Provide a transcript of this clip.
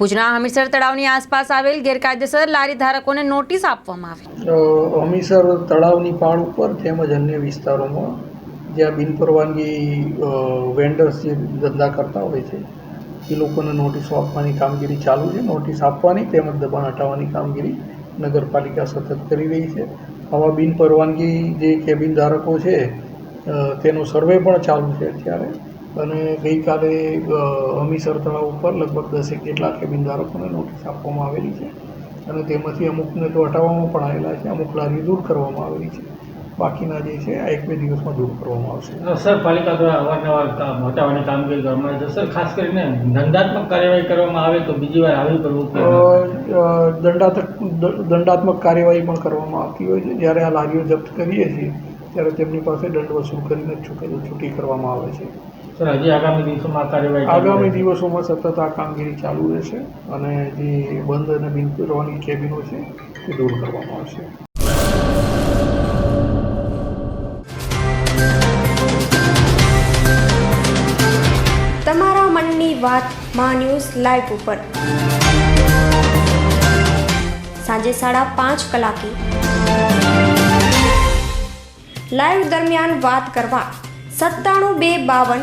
ભુજના હમીરસર તળાવની આસપાસ આવેલ ગેરકાયદેસર લારી ધારકોને નોટિસ આપવામાં આવી. હમીરસર તળાવની પાળ ઉપર તેમજ અન્ય વિસ્તારોમાં જ્યાં બિનપરવાનગી વેન્ડર્સ જે ધંધા કરતા હોય છે, એ લોકોને નોટિસો આપવાની કામગીરી ચાલુ છે. નોટિસ આપવાની તેમજ દબાણ હટાવવાની કામગીરી નગરપાલિકા સતત કરી રહી છે. આવા બિનપરવાનગી જે કેબિન ધારકો છે તેનો સર્વે પણ ચાલુ છે અત્યારે. અને ગઈકાલે હમીસર તળાવ ઉપર લગભગ દસેક જેટલા કેબિન ધારકોને નોટિસ આપવામાં આવેલી છે અને તેમાંથી અમુકને તો હટાવવામાં પણ આવેલા છે અમુક લારી દૂર કરવામાં આવેલી છે. બાકીના જે છે આ એક બે દિવસમાં દૂર કરવામાં આવશે. સર પાલિકા દ્વારા અવારનવાર હટાવવાની કામગીરી કરવામાં આવે છે. સર ખાસ કરીને દંડાત્મક કાર્યવાહી કરવામાં આવે તો બીજી વાર આવી અ, દંડાત્મક દંડાત્મક કાર્યવાહી પણ કરવામાં આવતી હોય છે. જ્યારે આ લારીઓ જપ્ત કરીએ છીએ ત્યારે તેમની પાસે દંડ વસૂલ કરીને છૂટી કરવામાં આવે છે. સર હજી આગામી દિવસોમાં કાર્યવાહી આગામી દિવસોમાં સતત આ કામગીરી ચાલુ રહેશે અને જે બંધ અને બિનપરવાની કેબિનો છે તે દૂર કરવામાં આવશે. તમારા મનની વાત મા ન્યૂઝ લાઈવ ઉપર. સાંજે સાડા પાંચ કલાકે. લાઈવ દરમિયાન વાત કરવા સત્તાણું બે બાવન